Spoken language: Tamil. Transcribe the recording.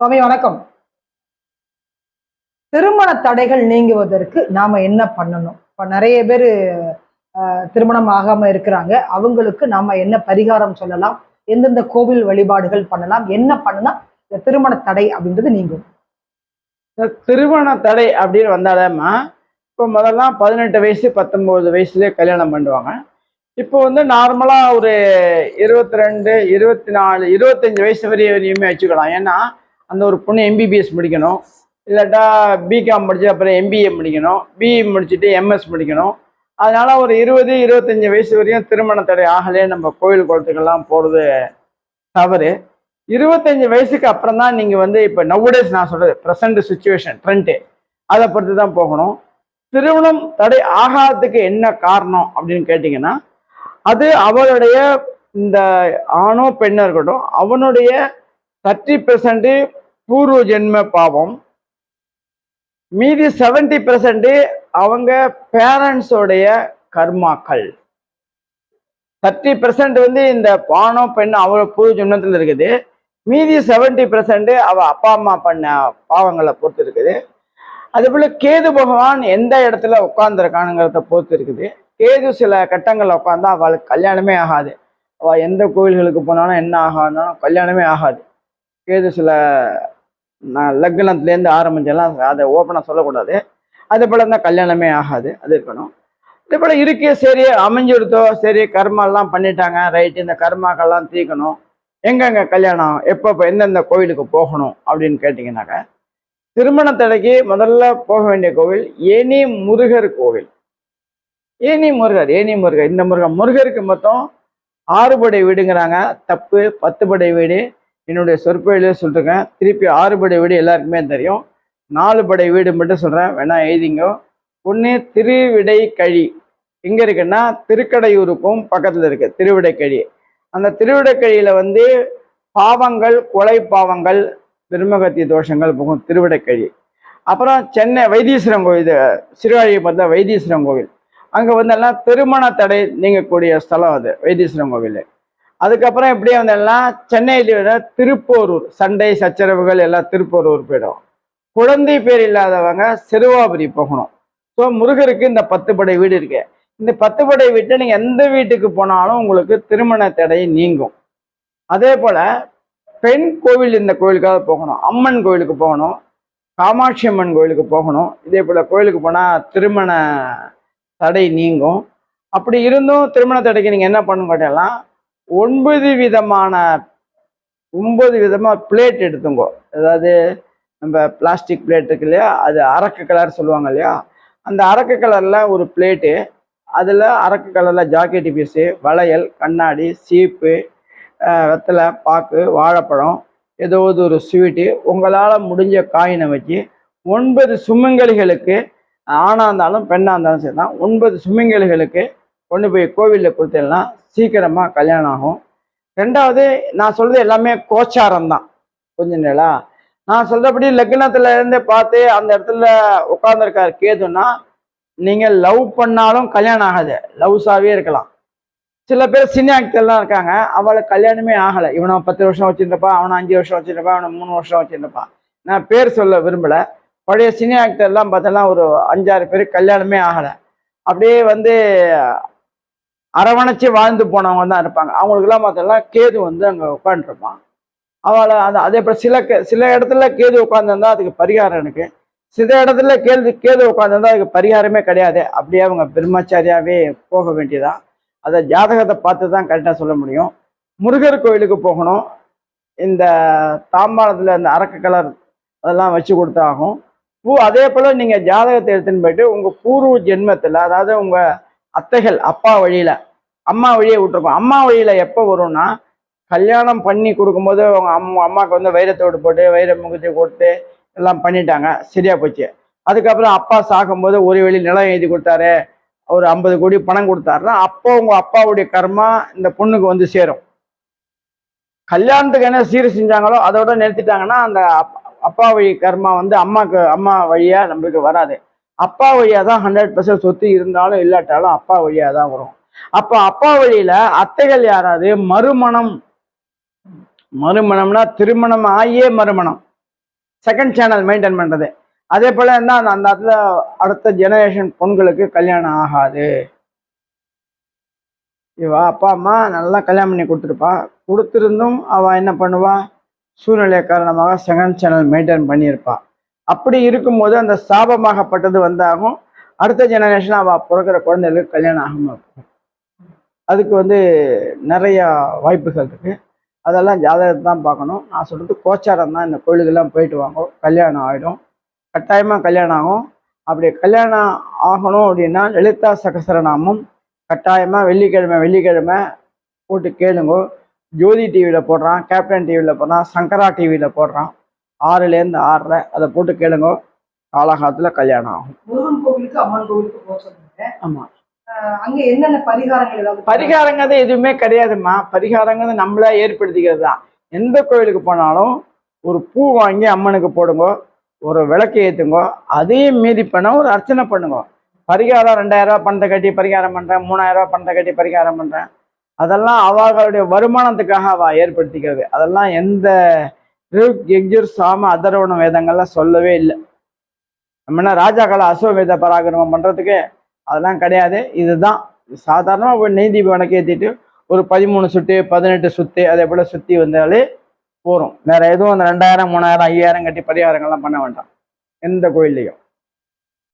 சுவாமி வணக்கம். திருமண தடைகள் நீங்குவதற்கு நாம என்ன பண்ணணும்? இப்ப நிறைய பேர் திருமணம் ஆகாம இருக்கிறாங்க. அவங்களுக்கு நாம என்ன பரிகாரம் சொல்லலாம்? எந்தெந்த கோவில் வழிபாடுகள் பண்ணலாம்? என்ன பண்ணலாம் இந்த திருமண தடை அப்படின்றது நீங்கும். இந்த திருமண தடை அப்படின்னு வந்தாலேம்மா இப்போ முதல்லாம் பதினெட்டு வயசு பத்தொம்போது வயசுலேயே கல்யாணம் பண்ணுவாங்க. இப்போ வந்து நார்மலாக ஒரு இருபத்தி ரெண்டு இருபத்தி நாலு இருபத்தஞ்சி வயசு வரையும் வரையுமே வச்சுக்கலாம். ஏன்னா அந்த ஒரு பொண்ணு எம்பிபிஎஸ் முடிக்கணும். இல்லாட்டா பிகாம் முடிச்சு அப்புறம் எம்பிஏ முடிக்கணும். பிஇ முடிச்சுட்டு எம்எஸ் முடிக்கணும். அதனால் ஒரு இருபது இருபத்தஞ்சி வயசு வரையும் திருமண தடை ஆகலே நம்ம கோயில் குளத்துக்கெல்லாம் போகிறது தவறு. இருபத்தஞ்சி வயசுக்கு அப்புறம் தான் நீங்கள் வந்து இப்போ நவ்டேஸ் நான் சொல்கிறது ப்ரெசண்ட் சுச்சுவேஷன் ட்ரெண்ட்டு அதை பொறுத்து தான் போகணும். திருமணம் தடை ஆகாததுக்கு என்ன காரணம் அப்படின்னு கேட்டிங்கன்னா அது அவளுடைய இந்த ஆணோ பெண்ணோ இருக்கட்டும் அவனுடைய தேர்ட்டி பெர்சன்ட்டு பூர்வ ஜென்ம பாவம். மீதி செவன்டி பெர்சன்ட் அவங்க பேரண்ட்ஸோடைய கர்மாக்கள். தேர்ட்டி பெர்சன்ட் வந்து இந்த பானோ பெண் அவளோ பூர்வ ஜென்மத்தில் இருக்குது. மீதி செவன்டி பெர்சன்ட் அவ அப்பா அம்மா பண்ண பாவங்களை பொறுத்து இருக்குது அதுபோல் போல கேது பகவான் எந்த இடத்துல உட்காந்துருக்கானுங்கிறத பொறுத்து இருக்குது கேது சில கட்டங்களில் உட்காந்தா அவளுக்கு கல்யாணமே ஆகாது. அவள் எந்த கோயில்களுக்கு போனாலும் என்ன ஆகானாலும் கல்யாணமே ஆகாது. கேது சில நான் லக்னத்துலேருந்து ஆரம்பிச்செல்லாம் அதை ஓப்பனாக சொல்லக்கூடாது. அதே போல் இருந்தால் கல்யாணமே ஆகாது. அது இருக்கணும். அதே போல் இருக்கே சரி அமைஞ்சிருத்தோ சரி கர்மாலாம் பண்ணிட்டாங்க ரைட் இந்த கர்மாக்கெல்லாம் தீர்க்கணும். எங்கெங்க கல்யாணம்? எப்போ எந்தெந்த கோயிலுக்கு போகணும் அப்படின்னு கேட்டிங்கனாக்க திருமணத்தடைக்கு முதல்ல போக வேண்டிய கோவில் ஏனி முருகர் கோவில். ஏனி முருகர் ஏனி முருகர். இந்த முருகன் முருகருக்கு மொத்தம் ஆறுபடை வீடுங்கிறாங்க. தப்பு பத்து படை வீடு. என்னுடைய சொற்பொழிலே சொல்லிருக்கேன். திருப்பி ஆறு படை வீடு எல்லாருக்குமே தெரியும். நாலு படை வீடு மட்டும் சொல்கிறேன் வேணா எழுதிங்க. ஒன்று திருவிடை கழி. எங்கே இருக்குன்னா திருக்கடையூருக்கும் பக்கத்தில் இருக்குது திருவிடைக்கழி அந்த திருவிடைக்கழியில் வந்து பாவங்கள் கொலை பாவங்கள் திருமகத்திய தோஷங்கள் போகும் திருவிடைக்கழி அப்புறம் சென்னை வைத்தீஸ்வரன் கோவில் இது சிறுவாழியை பார்த்தா வைத்தீஸ்வரன் கோவில். அங்கே வந்து எல்லாம் திருமண தடை நீங்கக்கூடிய ஸ்தலம் அது வைத்தீஸ்வரன் கோவில். அதுக்கப்புறம் எப்படியே வந்தெல்லாம் சென்னையில திருப்போரூர் சண்டை சச்சரவுகள் எல்லாம் திருப்போரூர் போயிடும். குழந்தை பேர் இல்லாதவங்க சிறுவாபுரி போகணும். ஸோ முருகருக்கு இந்த பத்து படை வீடு இருக்கு. இந்த பத்து படை வீட்டை நீங்கள் எந்த வீட்டுக்கு போனாலும் உங்களுக்கு திருமண தடை நீங்கும். அதே போல் பெண் கோவில் இந்த கோவிலுக்காக போகணும். அம்மன் கோவிலுக்கு போகணும். காமாட்சி அம்மன் கோவிலுக்கு போகணும். இதே போல் கோயிலுக்கு போனால் திருமண தடை நீங்கும். அப்படி இருந்தும் திருமண தடைக்கு நீங்கள் என்ன பண்ணணும் கேட்டீங்கன்னா ஒன்பது விதமான ஒன்பது விதமாக பிளேட் எடுத்துங்கோ. அதாவது நம்ம பிளாஸ்டிக் பிளேட் இருக்கு இல்லையா அது அரக்கு கலர் சொல்லுவாங்க இல்லையா அந்த அரக்கு கலரில் ஒரு பிளேட்டு அதில் அரக்கு கலரில் ஜாக்கெட்டு பீஸு வளையல் கண்ணாடி சீப்பு வெத்தலை பாக்கு வாழைப்பழம் ஏதாவது ஒரு ஸ்வீட்டு உங்களால் முடிஞ்ச காயினை வச்சு ஒன்பது சுமங்கலிகளுக்கு ஆணாக இருந்தாலும் பெண்ணாக இருந்தாலும் சரி தான் ஒன்பது சுமங்கலிகளுக்கு கொண்டு போய் கோவிலில் கொடுத்தேன்னா சீக்கிரமாக கல்யாணம் ஆகும். ரெண்டாவது நான் சொல்கிறது எல்லாமே கோச்சாரம் தான். கொஞ்ச நேரா. நான் சொல்கிறபடி லக்னத்துல இருந்து பார்த்து அந்த இடத்துல உட்காந்துருக்கார் கேதுன்னா நீங்கள் லவ் பண்ணாலும் கல்யாணம் ஆகாது. லவ்ஸாகவே இருக்கலாம். சில பேர் சினி ஆக்டர்லாம் இருக்காங்க. அவளுக்கு கல்யாணமே ஆகலை. இவனை பத்து வருஷம் வச்சுருப்பான் அவனை அஞ்சு வருஷம் வச்சிருப்பா அவனை மூணு வருஷம் வச்சுருப்பான் நான் பேர் சொல்ல விரும்பலை. பழைய சினி ஆக்டர்லாம் பார்த்தோன்னா ஒரு அஞ்சாறு பேர் கல்யாணமே ஆகலை. அப்படியே வந்து அரவணைச்சி வாழ்ந்து போனவங்க தான் இருப்பாங்க. அவங்களுக்குலாம் பார்த்தோம்னா கேது வந்து அங்கே உட்காந்துருப்பான் அவளை அந்த அதே போல் சில கே- சில இடத்துல கேது உட்காந்துருந்தா அதுக்கு பரிகாரம் எனக்கு சில இடத்துல கேது கேது உட்காந்துருந்தா அதுக்கு பரிகாரமே கிடையாது. அப்படியே அவங்க பிரம்மச்சாரியாவே போக வேண்டியதான் அதை ஜாதகத்தை பார்த்து தான் கரெக்டாக சொல்ல முடியும். முருகர் கோயிலுக்கு போகணும். இந்த தாம்பாளத்தில் இந்த அரக்க கலர் அதெல்லாம் வச்சு கொடுத்தாகும் பூ அதே போல் நீங்கள் ஜாதகத்தை எடுத்துன்னு போயிட்டு உங்கள் பூர்வ ஜென்மத்தில் அதாவது உங்கள் அத்தைகள் அப்பா வழியில அம்மா வழியை விட்டுருக்கோம். அம்மா வழியில எப்போ வரும்னா கல்யாணம் பண்ணி கொடுக்கும்போது அவங்க அம்மா அம்மாவுக்கு வந்து வைரத்தோடு போட்டு வைர முகத்தை கொடுத்து எல்லாம் பண்ணிட்டாங்க. சரியா போச்சு. அதுக்கப்புறம் அப்பா சாகும்போது ஒரு வெளி நிலம் எழுதி கொடுத்தாரு. ஒரு ஐம்பது கோடி பணம் கொடுத்தாருன்னா அப்போ உங்க அப்பாவுடைய கர்மா இந்த பொண்ணுக்கு வந்து சேரும். கல்யாணத்துக்கு என்ன சீர் செஞ்சாங்களோ அதோட நிறுத்திட்டாங்கன்னா அந்த அப்பா வழி கர்மா வந்து அம்மாக்கு அம்மா வழியா நம்மளுக்கு வராது. அப்பா வழியாக தான் ஹண்ட்ரட் பர்சன்ட் சொத்து இருந்தாலும் இல்லாட்டாலும் அப்பா வழியாக தான் வரும். அப்போ அப்பா வழியில் அத்தைகள் யாராவது மறுமணம் மறுமணம்னா திருமணம் ஆகியே மறுமணம். செகண்ட் சேனல் மெயின்டைன் பண்றது. அதே போல் என்ன அந்த அந்த இடத்துல அடுத்த ஜெனரேஷன் பொண்களுக்கு கல்யாணம் ஆகாது. இவா அப்பா அம்மா நல்லா கல்யாணம் பண்ணி கொடுத்துருப்பா. கொடுத்துருந்தும் அவள் என்ன பண்ணுவா? சூழ்நிலை காரணமாக செகண்ட் சேனல் மெயின்டைன் பண்ணியிருப்பாள் அப்படி இருக்கும்போது அந்த சாபமாகப்பட்டது வந்தாகும். அடுத்த ஜெனரேஷன் அவள் பிறக்கிற குழந்தைகளுக்கு கல்யாணம் ஆகும் இருக்கும். அதுக்கு வந்து நிறையா வாய்ப்புகள் இருக்குது அதெல்லாம் ஜாதகத்தை தான் பார்க்கணும். நான் சொல்கிறது கோச்சாரம் தான். இந்த கோயிலுக்கெல்லாம் போயிட்டு வாங்க. கல்யாணம் ஆகிடும் கட்டாயமாக கல்யாணம் ஆகும். அப்படி கல்யாணம் ஆகணும் அப்படின்னா லலிதா சகசரநாமம் கட்டாயமாக வெள்ளிக்கிழமை வெள்ளிக்கிழமை போட்டு கேளுங்க. ஜோதி டிவியில் போடுறான் கேப்டன் டிவியில் போடுறான் சங்கரா டிவியில் போடுறான். ஆறுலேருந்து ஆறரை அதை போட்டு கேளுங்க. காலகாலத்தில் கல்யாணம் ஆகும். முருகன் கோவிலுக்கு அம்மன் கோவிலுக்கு போக சொல்லுங்க ஆமாம் அங்க என்னென்ன பரிகாரங்கள் ஏதாவது பரிகாரங்கிறது எதுவுமே கிடையாதும்மா. பரிகாரங்கிறது நம்மளா ஏற்படுத்திக்கிறது தான். எந்த கோயிலுக்கு போனாலும் ஒரு பூ வாங்கி அம்மனுக்கு போடுங்க ஒரு விளக்கு ஏற்றுங்க அதையும் மீறி பண்ண ஒரு அர்ச்சனை பண்ணுங்க. பரிகாரம் ரெண்டாயிரம் ரூபாய் பணத்தை கட்டி பரிகாரம் பண்ணுறேன் மூணாயிரம் ரூபாய் பணத்தை கட்டி பரிகாரம் பண்ணுறேன் அதெல்லாம் அவர்களுடைய வருமானத்துக்காக அவ ஏற்படுத்திக்கிறது. அதெல்லாம் எந்த ரிக், யஜுர் சாம அதர்வண வேதங்கள்லாம் சொல்லவே இல்லை. நம்ம என்ன ராஜாக்களை அசோவேத பராக்கிரமம் பண்ணுறதுக்கு அதெல்லாம் கிடையாது. இதுதான். சாதாரணமாக போய் நெய் தீபம் விளக்கு ஏற்றிட்டு ஒரு பதிமூணு சுட்டு பதினெட்டு சுத்து அதே போல் சுற்றி வந்தாலே போகிறோம் வேறு எதுவும் அந்த ரெண்டாயிரம் மூணாயிரம் ஐயாயிரம் கட்டி பரிகாரங்கள்லாம் பண்ண வேண்டாம். எந்த கோயில்லையும்.